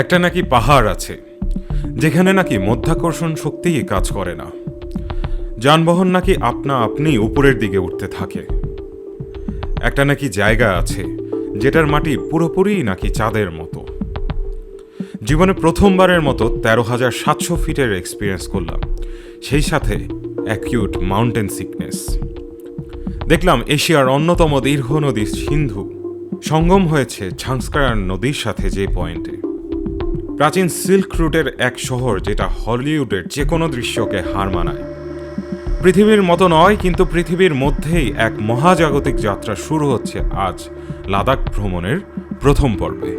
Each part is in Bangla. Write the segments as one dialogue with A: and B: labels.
A: একটা নাকি পাহাড় আছে, যেখানে নাকি মধ্যাকর্ষণ শক্তিই কাজ করে না। যানবাহন নাকি আপনা আপনি উপরের দিকে উঠতে থাকে। একটা নাকি জায়গা আছে, যেটার মাটি পুরোপুরি নাকি চাঁদের মতো। জীবনে প্রথমবারের মতো তেরো হাজার সাতশো ফিটের এক্সপিরিয়েন্স করলাম, সেই সাথে অ্যাকিউট মাউন্টেন সিকনেস দেখলাম এশিয়ার অন্যতম দীর্ঘ নদী সিন্ধু, সঙ্গম হয়েছে ঝাংস্কার নদীর সাথে যে পয়েন্টে প্রাচীন সিল্ক রুটের এক শহর যেটা হলিউডের যে কোনো দৃশ্যকে হার মানায়। পৃথিবীর মতো নয়, কিন্তু পৃথিবীর মধ্যেই এক মহাজাগতিক যাত্রা শুরু হচ্ছে আজ লাদাখ ভ্রমণের প্রথম পর্বে।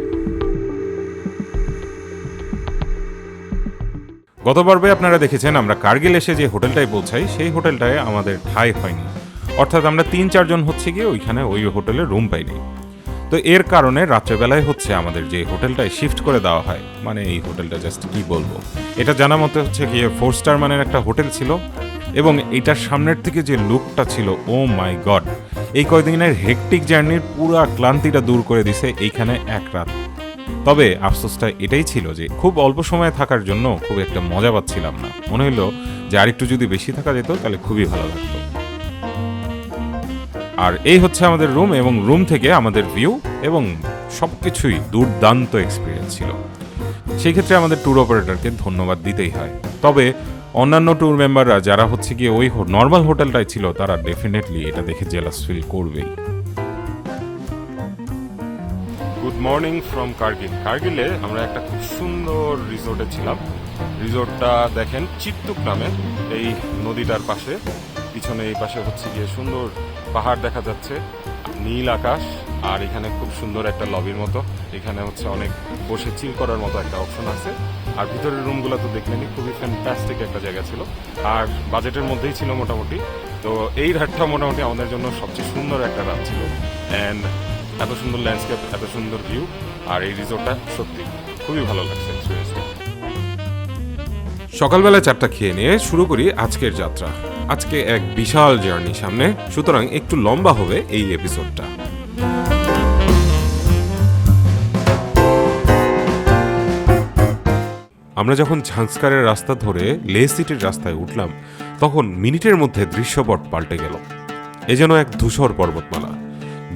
A: গত পর্বে আপনারা দেখেছেন, আমরা কার্গিল এসে যে হোটেলটায় পৌঁছাই, সেই হোটেলটায় আমাদের ঠাঁই হয়নি। অর্থাৎ আমরা তিন চারজন হচ্ছে গিয়ে ওইখানে ওই হোটেলে রুম পাইনি। তো এর কারণে রাত্রেবেলায় হচ্ছে আমাদের যে হোটেলটায় শিফট করে দেওয়া হয় মানে এই হোটেলটা জাস্ট কি বলব? এটা জানা মতে হচ্ছে গিয়ে ফোর স্টার মানের একটা হোটেল ছিল এবং এটার সামনের থেকে যে লুকটা ছিল ও মাই গড এই কয়দিনের হেকটিক জার্নির পুরা ক্লান্তিটা দূর করে দিছে এইখানে এক রাত। তবে আফসোসটা এটাই ছিল যে খুব অল্প সময় থাকার জন্য খুব একটা মজা পাচ্ছিলাম না। মনে হলো যে আরেকটু যদি বেশি থাকা যেত, তাহলে খুবই ভালো লাগতো। আর এই হচ্ছে আমাদের রুম এবং রুম থেকে আমাদের ভিউ এবং সব কিছুই দুর্দান্ত এক্সপিরিয়েন্স ছিল। সেই ক্ষেত্রে আমাদের ট্যুর অপারেটরকে ধন্যবাদ দিতেই হয়। তবে অন্যান্য ট্যুর মেম্বাররা যারা হচ্ছে গিয়ে ওই নর্মাল হোটেলটায় ছিল, তারা ডেফিনেটলি এটা দেখে জেলাস ফিল করবেই। গুড মর্নিং ফ্রম কার্গিল কার্গিলে আমরা একটা খুব সুন্দর রিসোর্টে ছিলাম। রিসোর্টটা দেখেন চিত্তুক নামে, এই নদীটার পাশে। পিছনে এই পাশে হচ্ছে গিয়ে সুন্দর পাহাড় দেখা যাচ্ছে, নীল আকাশ, আর এখানে খুব সুন্দর একটা লবির মতো। এখানে হচ্ছে অনেক বসে চিল করার মতো একটা অপশন আছে। আর ভিতরের রুমগুলো তো দেখলেনি খুবই ফ্যান্টাস্টিক একটা জায়গা ছিল। আর বাজেটের মধ্যেই ছিল মোটামুটি। তো এই রাতটা মোটামুটি আমাদের জন্য সবচেয়ে সুন্দর একটা রাত ছিল। অ্যান্ড এত সুন্দর ল্যান্ডস্কেপ এত সুন্দর ভিউ আর এই রিসোর্টটা সত্যি খুবই ভালো লাগছে সকালবেলা চারটা খেয়ে নিয়ে শুরু করি আজকের যাত্রা। আজকে এক বিশাল জার্নি সামনে, সুতরাং একটু লম্বা হবে এই এপিসোডটা আমরা যখন ঝাংস্কারের রাস্তা ধরে লে সিটির রাস্তায় উঠলাম, তখন মিনিটের মধ্যে দৃশ্যপট পাল্টে গেল। এ যেন এক ধূসর পর্বতমালা।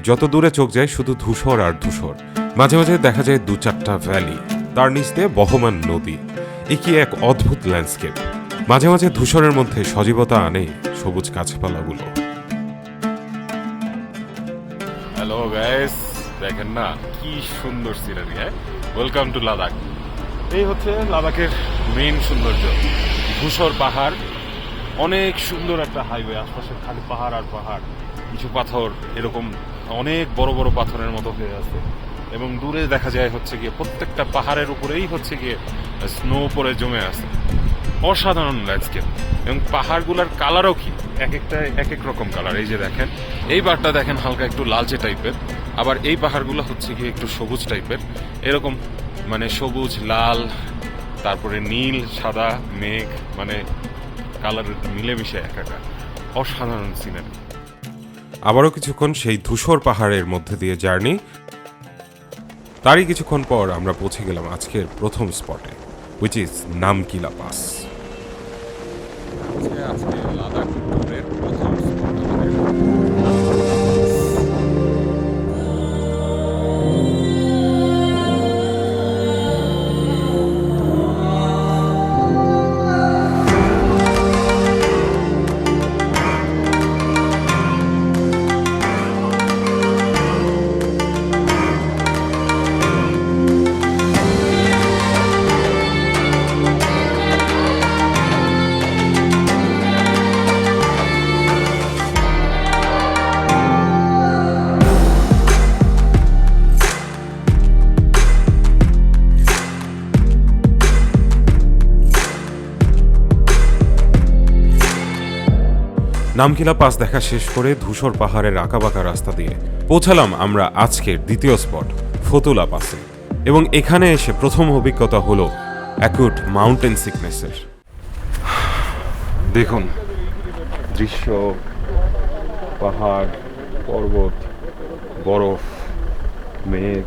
A: যত দূরে চোখ যায়, শুধু ধূসর আর ধূসর। মাঝে মাঝে দেখা যায় দু চারটা ভ্যালি তার নিচ দিয়ে বহমান নদী। এ কি এক অদ্ভুত ল্যান্ডস্কেপ মাঝে মাঝে ধূসরের মধ্যে সজীবতা আনে সবুজ গাছপালাগুলো। হ্যালো গাইস দেখেন না, কি সুন্দর সিনারি হ্যাঁ? ওয়েলকাম টু লাদাখ এই হচ্ছে লাদাখের মেইন সৌন্দর্য। ধূসর পাহাড়, অনেক সুন্দর একটা হাইওয়ে আশপাশে খালি পাহাড় আর পাহাড়। কিছু পাথর, এরকম অনেক বড় বড় পাথরের মতো হয়ে আছে। এবং দূরে দেখা যায় হচ্ছে গিয়ে প্রত্যেকটা পাহাড়ের উপরেই হচ্ছে গিয়ে স্নো পরে জমে আছে। অসাধারণ ল্যান্ডস্কেপ এবং পাহাড়গুলোর কালারও কি? এক একটা, এক এক রকম কালার এই যে দেখেন, এই বারটা দেখেন হালকা একটু লালচে টাইপের আবার এই পাহাড়গুলো হচ্ছে গিয়ে একটু সবুজ টাইপের এরকম মানে সবুজ, লাল, তারপরে নীল, সাদা, মেঘ মানে কালার মিলেমিশে একাকার। অসাধারণ সিনারি আবারও কিছুক্ষণ সেই ধূসর পাহাড়ের মধ্যে দিয়ে জার্নি। তারই কিছুক্ষণ পর আমরা পৌঁছে গেলাম আজকের প্রথম স্পটে which is Namkila pass. Namkila pass দেখা শেষ করে ধূসর পাহাড়ের আঁকাবাঁকা রাস্তা দিয়ে পৌঁছালাম আমরা আজকের দ্বিতীয় স্পট, ফতুলা পাসে। এবং এখানে এসে প্রথম অভিজ্ঞতা হলো অ্যাকুট মাউন্টেন সিকনেসের দেখুন, দৃশ্য, পাহাড়, পর্বত, বরফ, মেঘ,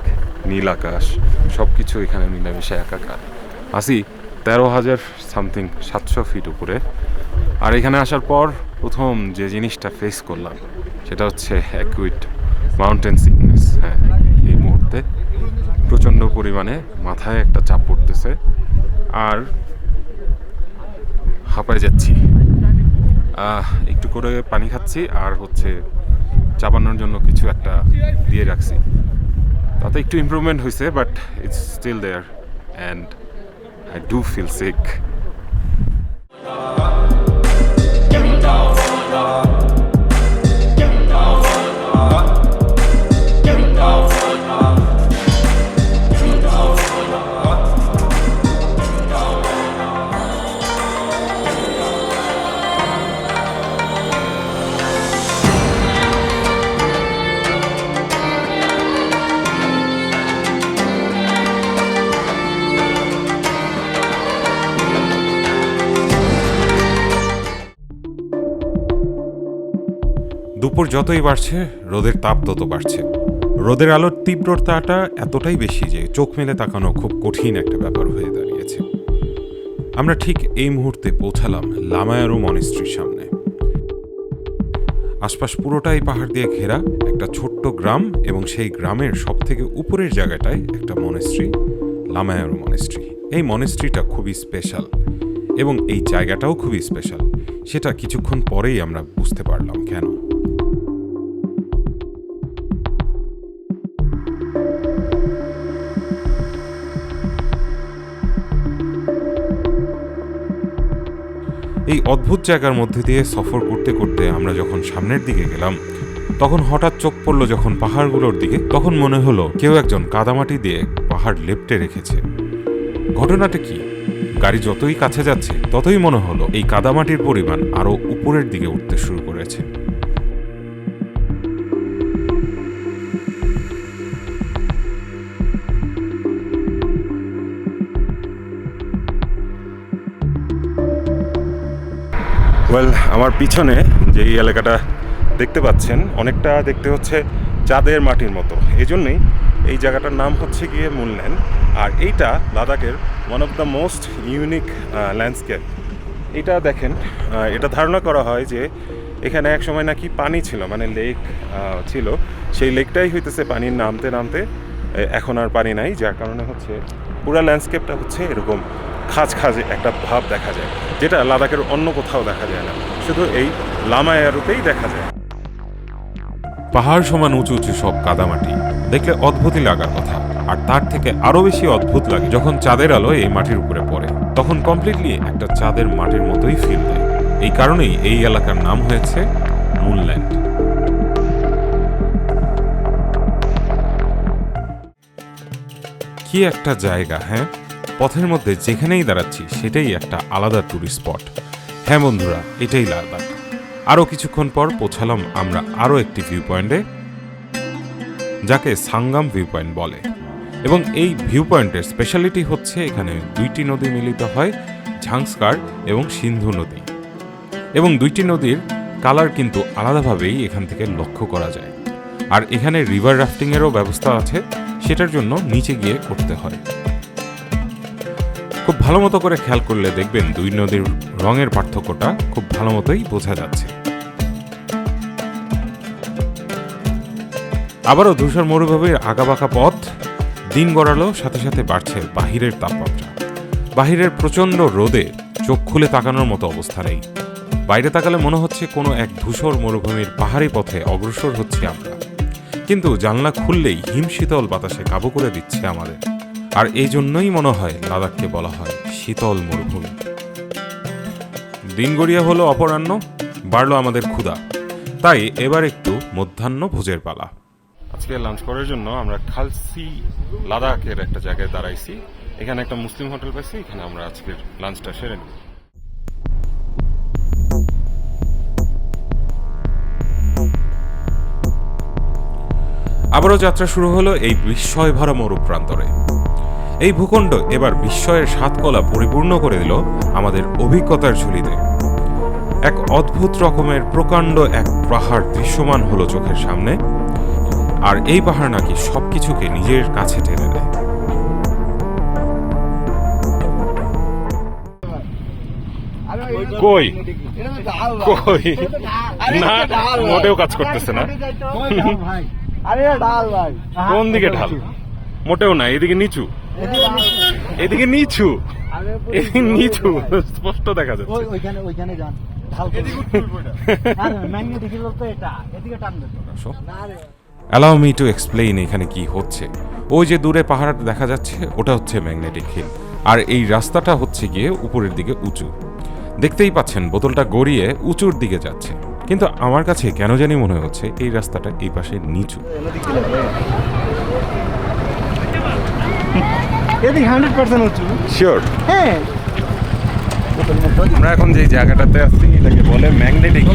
B: নীল আকাশ সব কিছু এখানে মিলেমিশে একাকার। আসি তেরো হাজার সামথিং সাতশো ফিট উপরে। আর এখানে আসার পর প্রথম যে জিনিসটা ফেস করলাম, সেটা হচ্ছে অ্যাকুইট মাউন্টেন সিকনেস হ্যাঁ এই মুহূর্তে প্রচণ্ড পরিমাণে মাথায় একটা চাপ পড়তেছে আর হাঁপায় যাচ্ছি। একটু করে পানি খাচ্ছি আর হচ্ছে চাপানোর জন্য কিছু একটা দিয়ে রাখছি। তাতে একটু ইমপ্রুভমেন্ট হয়েছে but it's still there and I do feel sick Lord.
A: দুপুর যতই বাড়ছে, রোদের তাপ তত বাড়ছে। রোদের আলোর তীব্রতাটা এতটাই বেশি যে চোখ মেলে তাকানো খুব কঠিন একটা ব্যাপার হয়ে দাঁড়িয়েছে। আমরা ঠিক এই মুহূর্তে পৌঁছালাম লামায়ারু মনিস্ট্রির সামনে। আশপাশ পুরোটাই পাহাড় দিয়ে ঘেরা একটা ছোট্ট গ্রাম এবং সেই গ্রামের সব থেকে উপরের জায়গাটায় একটা মনেস্ট্রি লামায়ারু মনেস্ট্রি এই মনেস্ট্রিটা খুবই স্পেশাল এবং এই জায়গাটাও খুবই স্পেশাল। সেটা কিছুক্ষণ পরেই আমরা বুঝতে পারলাম কেন। এই অদ্ভুত জায়গার মধ্যে দিয়ে সফর করতে করতে আমরা যখন সামনের দিকে গেলাম, তখন হঠাৎ চোখ পড়ল যখন পাহাড়গুলোর দিকে। তখন মনে হলো কেউ একজন কাদামাটি দিয়ে পাহাড় লেপটে রেখেছে। ঘটনাটা কি? গাড়ি যতই কাছে যাচ্ছে, ততই মনে হলো এই কাদামাটির পরিমাণ আরও উপরের দিকে উঠতে শুরু করেছে।
B: ওয়েল আমার পিছনে যে এই এলাকাটা দেখতে পাচ্ছেন, অনেকটা দেখতে হচ্ছে চাঁদের মাটির মতো। এই জন্যই এই জায়গাটার নাম হচ্ছে গিয়ে মূলল্যান্ড আর এইটা লাদাখের one of the most unique landscape এটা দেখেন এটা ধারণা করা হয় যে এখানে এক সময় নাকি পানি ছিল মানে লেক ছিল। সেই লেকটাই হইতেছে পানির নামতে নামতে এখন আর পানি নাই, যার কারণে হচ্ছে পুরো ল্যান্ডস্কেপটা হচ্ছে এরকম খাজ খাজ একটা ভাব দেখা যায়, যেটা লাদাখের অন্য কোথাও দেখা যায় না। শুধু এই লামায়ারুতেই দেখা যায়।
A: পাহাড় সমান উঁচু উঁচু সব কাদামাটি, দেখলে অদ্ভুতই লাগার কথা। আর তার থেকে আরও বেশি অদ্ভুত লাগে যখন চাঁদের আলো এই মাটির উপরে পড়ে, তখন কমপ্লিটলি একটা চাঁদের মাটির মতোই ফিল দেয়। এই কারণেই এই এলাকার নাম হয়েছে মুনল্যান্ড কি একটা জায়গা হ্যাঁ? পথের মধ্যে যেখানেই দাঁড়াচ্ছি, সেটাই একটা আলাদা ট্যুরিস্ট স্পট হ্যাঁ বন্ধুরা, এটাই লাদাখ আরও কিছুক্ষণ পর পৌঁছালাম আমরা আরও একটি ভিউ পয়েন্টে যাকে সাঙ্গাম ভিউ পয়েন্ট বলে। এবং এই ভিউ পয়েন্টের স্পেশালিটি হচ্ছে এখানে দুইটি নদী মিলিত হয়, ঝাংস্কার এবং সিন্ধু নদী। এবং দুইটি নদীর কালার কিন্তু আলাদাভাবেই এখান থেকে লক্ষ্য করা যায়। আর এখানে রিভার রাফটিংয়েরও ব্যবস্থা আছে। সেটার জন্য নিচে গিয়ে করতে হয়। খুব ভালো মতো করে খেয়াল করলে দেখবেন দুই নদীর রঙের পার্থক্যটা খুব ভালো মতোই বোঝা যাচ্ছে। আবারও ধূসর মরুভূমির আঁকাবাঁকা পথ, দিন গড়ালো সাথে সাথে বাড়ছে বাহিরের তাপমাত্রা। বাহিরের প্রচণ্ড রোদে চোখ খুলে তাকানোর মতো অবস্থা নেই। বাইরে তাকালে মনে হচ্ছে কোনো এক ধূসর মরুভূমির পাহাড়ি পথে অগ্রসর হচ্ছি আমরা। কিন্তু জানলা খুললেই হিমশীতল বাতাসে কাবু করে দিচ্ছে আমাদের। আর এই জন্যই মনে হয় লাদাখকে বলা হয় শীতল মরুভূমি। দিন গড়িয়া হলো অপরাহ্ন, বাড়লো আমাদের ক্ষুধা। তাই এবার একটু মধ্যাহ্ন ভোজের পালা।
B: আজকে লাঞ্চ করার জন্য আমরা খালসি লাদাখের একটা জায়গায় দাঁড়াইছি। এখানে একটা মুসলিম হোটেল পাইছি, এখানে আমরা আজকের লাঞ্চটা সেরে নিই
A: আবারও যাত্রা শুরু হলো এই বিস্ময় ভরা মরুপ্রান্তরে এই ভূখণ্ড এবার বিস্ময়ের সাতকলা পরিপূর্ণ করে দিল আমাদের অভিজ্ঞতার ঝুলিতে। এক অদ্ভুত রকমের প্রকাণ্ড এক পাহাড় দৃশ্যমান হলো চোখের সামনে
C: আর এই পাহাড় নাকি সবকিছুকে নিজের কাছে টেনে নেয়।
A: কই? কই? না মোটেও কাজ করতেছে না।
D: আরে ডাল ভাই।
A: কোন দিকে ঢাল? মোটেও না এদিকে নিচু। এদিকে নিচু। এদিকে নিচু। স্পষ্ট দেখা যাচ্ছে।
D: ওইখানে ওইখানে যান।
C: অ্যালাউ মি টু এক্সপ্লেইন এখানে কি হচ্ছে। ওই যে দূরে পাহাড় দেখা যাচ্ছে ওটা হচ্ছে ম্যাগনেটিক হিল আর এই রাস্তাটা হচ্ছে গিয়ে উপরের দিকে উঁচু। দেখতেই পাচ্ছেন বোতলটা গড়িয়ে উঁচুর দিকে যাচ্ছে। কিন্তু আমার কাছে কেন জানি মনে হচ্ছে এই রাস্তাটা এই পাশে নিচু।
D: এদিকে হান্ড্রেড পার্সেন্ট উঁচু।
A: শিওর
D: হ্যাঁ।
A: আমরা এখন যে জায়গাটাতে আছি এটাকে বলে ম্যাগনেটিক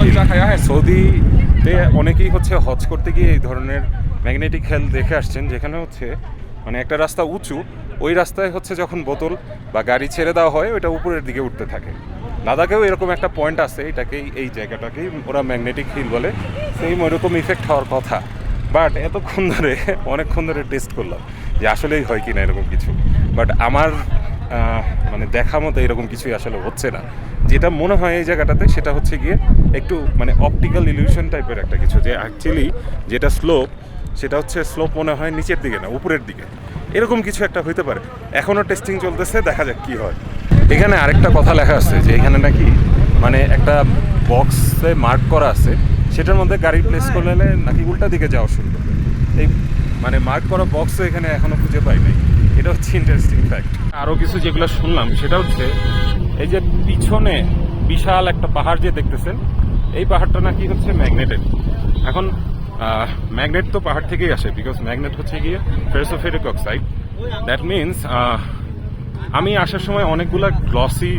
A: সৌদিতে অনেকেই হচ্ছে হজ করতে গিয়ে এই ধরনের ম্যাগনেটিক হেল দেখে আসছেন যেখানে হচ্ছে মানে একটা রাস্তা উঁচু ওই রাস্তায় হচ্ছে যখন বোতল বা গাড়ি ছেড়ে দেওয়া হয় ওইটা উপরের দিকে উঠতে থাকে। লাদাখেও এরকম একটা পয়েন্ট আছে, এটাকেই এই জায়গাটাকেই ওরা ম্যাগনেটিক হিল বলে। সেই ওইরকম ইফেক্ট হওয়ার কথা। বাট এতক্ষণ ধরে, অনেকক্ষণ ধরে টেস্ট করলাম যে আসলেই হয় কি না এরকম কিছু। বাট আমার মানে দেখা মতো এরকম কিছুই আসলে হচ্ছে না। যেটা মনে হয় এই জায়গাটাতে, সেটা হচ্ছে গিয়ে একটু মানে অপটিক্যাল ইলিউশন টাইপের একটা কিছু যে অ্যাকচুয়ালি যেটা স্লোপ সেটা হচ্ছে স্লোপ মনে হয় নিচের দিকে না, উপরের দিকে। এরকম কিছু একটা হইতে পারে। এখনও টেস্টিং চলতেছে, দেখা যাক কি হয়। এখানে আরেকটা কথা লেখা আছে যে এখানে নাকি মানে একটা বক্সে মার্ক করা আছে সেটার মধ্যে গাড়ি প্লেস করলে নাকি উল্টা দিকে যাওয়া শুরু করবে। এই মানে মার্ক করা বক্সও এখানে এখনও খুঁজে পাই নাই। এটা হচ্ছে ইন্টারেস্টিং ফ্যাক্ট আরও কিছু যেগুলো শুনলাম সেটা হচ্ছে এই যে পিছনে বিশাল একটা পাহাড় যে দেখতেছেন এই পাহাড়টা নাকি হচ্ছে ম্যাগনেটেড এখন ম্যাগনেট তো পাহাড় থেকেই আসে বিকজ ম্যাগনেট হচ্ছে গিয়ে ফেরোসোফেরিক অক্সাইড দ্যাট মিনস আমি আসার সময় অনেকগুলা গ্লসি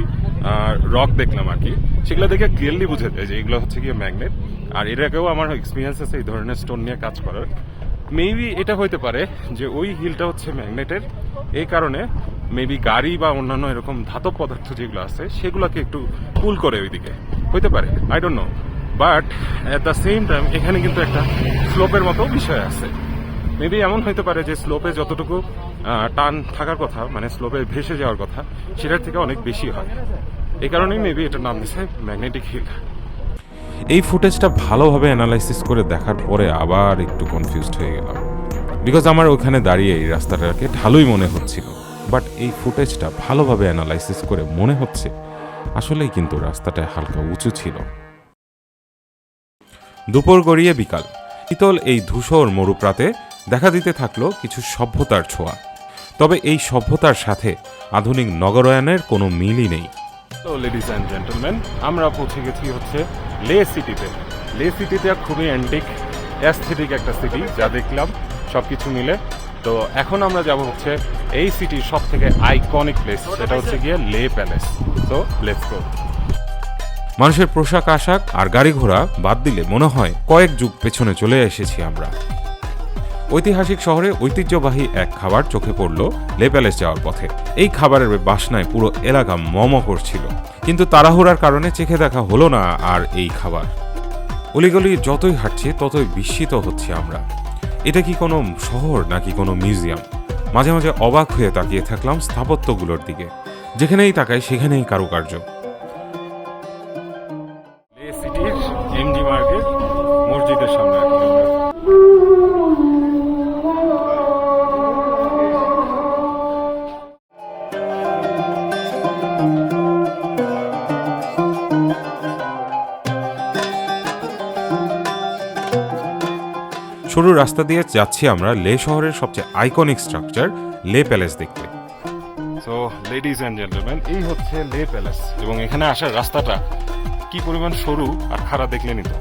A: রক দেখলাম আর কি। সেগুলো দেখে ক্লিয়ারলি বুঝে যায় যে এগুলো হচ্ছে গিয়ে ম্যাগনেট আর এর আগেও আমার এক্সপিরিয়েন্স আছে এই ধরনের স্টোন নিয়ে কাজ করার। মেবি এটা হইতে পারে যে ওই হিলটা হচ্ছে ম্যাগনেটের এই কারণে মেবি গাড়ি বা অন্যান্য এরকম ধাতব পদার্থ যেগুলো আছে, সেগুলোকে একটু পুল করে ওইদিকে। হইতে পারে I don't know but at the same time এখানে কিন্তু একটা স্লোপের মতো বিষয় আছে। মেবি এমন হইতে পারে যে স্লোপে যতটুকু টান থাকার কথা মানে স্লোপে ভেসে যাওয়ার কথা, সেটার থেকে অনেক বেশি হয়। এই কারণেই মেবি এটার নাম দিছে ম্যাগনেটিক হিল
C: এই ফুটেজটা ভালোভাবে অ্যানালাইসিস করে দেখার পরে আবার একটু কনফিউজড হয়ে গেলাম। বিকজ আমার ওখানে দাঁড়িয়ে এই রাস্তাটাকে ঢালুই মনে হচ্ছিল। বাট এই ফুটেজটা ভালোভাবে অ্যানালাইসিস করে মনে হচ্ছে, আসলেই কিন্তু রাস্তাটা হালকা উঁচু ছিল। দুপুর গড়িয়ে বিকাল। শীতল এই ধূসর মরুপ্রাতে দেখা দিতে থাকল কিছু সভ্যতার ছোঁয়া। তবে এই সভ্যতার সাথে আধুনিক নগরায়নের কোনো মিলই নেই।
A: তো লেডিস অ্যান্ড জেন্টলম্যান আমরা পৌঁছে গেছি হচ্ছে লে সিটিতে। লে সিটিতে খুবই অ্যান্টিক অ্যাস্থেটিক একটা সিটি যা দেখলাম সব কিছু মিলে। তো এখন আমরা যাব হচ্ছে এই সিটির সব থেকে আইকনিক প্লেস সেটা হচ্ছে গিয়ে লে প্যালেস তো লেটস গো
C: মানুষের পোশাক আশাক আর গাড়ি ঘোড়া বাদ দিলে মনে হয় কয়েক যুগ পেছনে চলে এসেছি আমরা। ঐতিহাসিক শহরে ঐতিহ্যবাহী এক খাবার চোখে পড়ল লে প্যালেস যাওয়ার পথে। এই খাবারের বাসনায় পুরো এলাকা মম করছিল কিন্তু তাড়াহুড়ার কারণে চেখে দেখা হলো না আর এই খাবার। অলিগলি যতই হাঁটছে, ততই বিস্মিত হচ্ছি আমরা। এটা কি কোনো শহর নাকি কোনো মিউজিয়াম? মাঝে মাঝে অবাক হয়ে তাকিয়ে থাকলাম স্থাপত্যগুলোর দিকে। যেখানেই তাকাই, সেখানেই কারুকার্য। রাস্তা দিয়ে যাচ্ছি আমরা লে শহরের সবচেয়ে আইকনিক স্ট্রাকচার লে প্যালেস দেখতে।
A: সো লেডিজ অ্যান্ড জেন্টলম্যান এই হচ্ছে লে প্যালেস এবং এখানে আসার রাস্তাটা কি পরিমাণ সরু আর খারাপ দেখলেনই তো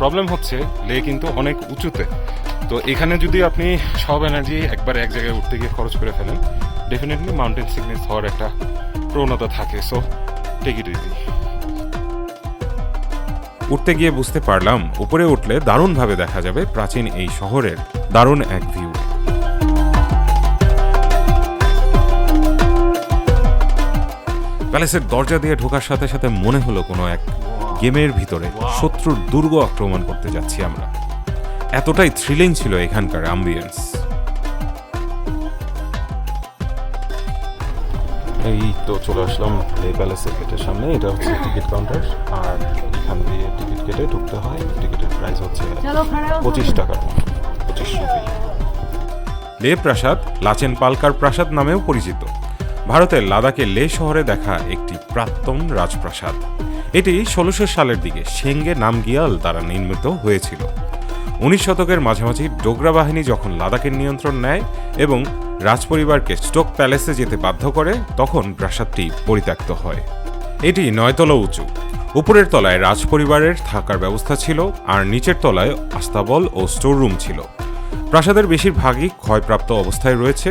A: প্রবলেম হচ্ছে লে কিন্তু অনেক উঁচুতে। তো এখানে যদি আপনি সব এনার্জি একবার এক জায়গায় উঠতে গিয়ে খরচ করে ফেলেন ডেফিনেটলি মাউন্টেন সিকনেস হওয়ার একটা প্রবণতা থাকে। সো টেক ইট ইজি
C: উঠতে গিয়ে বুঝতে পারলাম, উপরে উঠলে দারুণভাবে দেখা যাবে প্রাচীন এই শহরের দারুণ এক ভিউ প্যালেসের দরজা দিয়ে ঢোকার সাথে সাথে মনে হলো কোনো এক গেমের ভিতরে শত্রুর দুর্গ আক্রমণ করতে যাচ্ছি আমরা।
A: এতটাই থ্রিলিং ছিল এখানকার অ্যাম্বিয়েন্স এই তো চলে আসলাম লে প্যালেসের গেটের সামনে, এটা হচ্ছে টিকিট কাউন্টার আর এখান দিয়ে টিকিট কেটে ঢুকতে হয়। টিকিটের প্রাইস হচ্ছে পঁচিশ টাকা পঁচিশ লে প্রাসাদ লাচেন পালকার প্রাসাদ নামেও পরিচিত। ভারতের লাদাখের লে শহরে দেখা একটি প্রাক্তন রাজপ্রাসাদ। এটি ষোলোশো সালের দিকে সেঙ্গে নামগিয়াল দ্বারা নির্মিত হয়েছিল। উনিশ শতকের মাঝামাঝি ডোগরা বাহিনী যখন লাদাখের নিয়ন্ত্রণ নেয় এবং রাজপরিবারকে স্টোক প্যালেসে যেতে বাধ্য করে তখন প্রাসাদটি পরিত্যক্ত হয়। এটি নয়তলা উঁচু। উপরের তলায় রাজপরিবারের থাকার ব্যবস্থা ছিল, আর নিচের তলায় আস্তাবল ও স্টোর রুম ছিল। প্রাসাদের বেশিরভাগই ক্ষয়প্রাপ্ত অবস্থায় রয়েছে,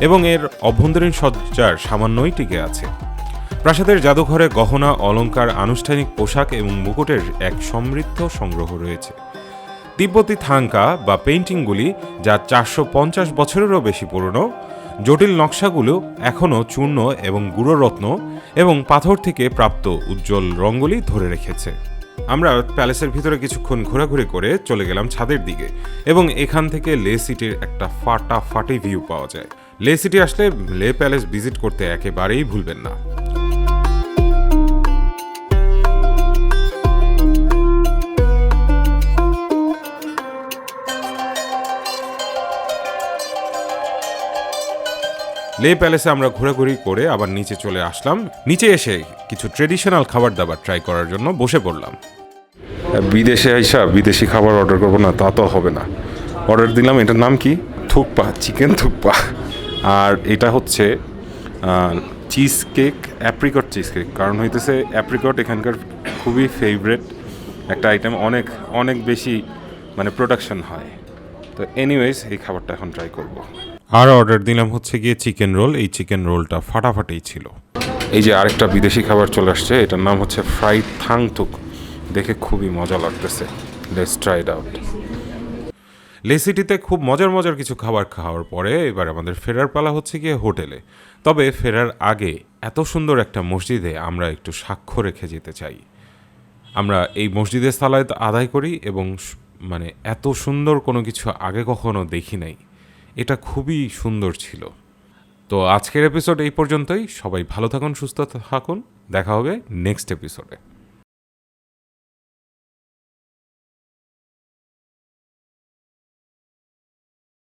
A: এবং এর অভ্যন্তরীণ সজ্জার সামান্যই টিকে আছে। প্রাসাদের জাদুঘরে গহনা, অলংকার, আনুষ্ঠানিক পোশাক এবং মুকুটের এক সমৃদ্ধ সংগ্রহ রয়েছে। তিব্বতী থাঙ্কা বা পেইন্টিংগুলি, যা চারশো পঞ্চাশ বছরেরও বেশি পুরনো জটিল নকশাগুলো এখনও চূর্ণ এবং গুড়োরত্ন এবং পাথর থেকে প্রাপ্ত উজ্জ্বল রঙ্গলি ধরে রেখেছে। আমরা প্যালেসের ভিতরে কিছুক্ষণ ঘোরাঘুরি করে চলে গেলাম ছাদের দিকে এবং এখান থেকে লে সিটির একটা ফাটাফাটি ভিউ পাওয়া যায়। লে সিটি আসলে লে প্যালেস ভিজিট করতে একেবারেই ভুলবেন না। লে প্যালেসে আমরা ঘোরাঘুরি করে আবার নিচে চলে আসলাম। নিচে এসে কিছু ট্রেডিশনাল খাবার দাবার ট্রাই করার জন্য বসে পড়লাম। বিদেশে আইসা বিদেশি খাবার অর্ডার করব না, তা তো হবে না। অর্ডার দিলাম, এটার নাম কি? থুকপা চিকেন থুকপা। আর এটা হচ্ছে cheese cake apricot cheese cake কারণ হইতেছে অ্যাপ্রিকট এখানকার খুবই ফেভারেট একটা আইটেম অনেক অনেক বেশি মানে প্রোডাকশন হয়। তো এনিওয়েজ এই খাবারটা এখন ট্রাই করব। আর অর্ডার দিলাম হচ্ছে গিয়ে চিকেন রোল। এই চিকেন রোলটা ফাটাফাটি ছিল। এই যে আরেকটা বিদেশি খাবার চলে আসছে এটার নাম হচ্ছে ফ্রাইড থাংতুক। দেখে খুবই মজা লাগতেছে। লেটস ট্রাই ইট আউট লে সিটিতে খুব মজার মজার কিছু খাবার খাওয়ার পরে এবার আমাদের ফেরার পালা হচ্ছে গিয়ে হোটেলে। তবে ফেরার আগে এত সুন্দর একটা মসজিদে আমরা একটু সাক্ষ্য রেখে যেতে চাই। আমরা এই মসজিদের সালায় আদায় করি এবং মানে এত সুন্দর কোনো কিছু আগে কখনো দেখি নাই। এটা খুবই সুন্দর ছিল। তো আজকের এপিসোড এই পর্যন্তই। সবাই ভালো থাকুন, সুস্থ থাকুন। দেখা হবে নেক্সট এপিসোডে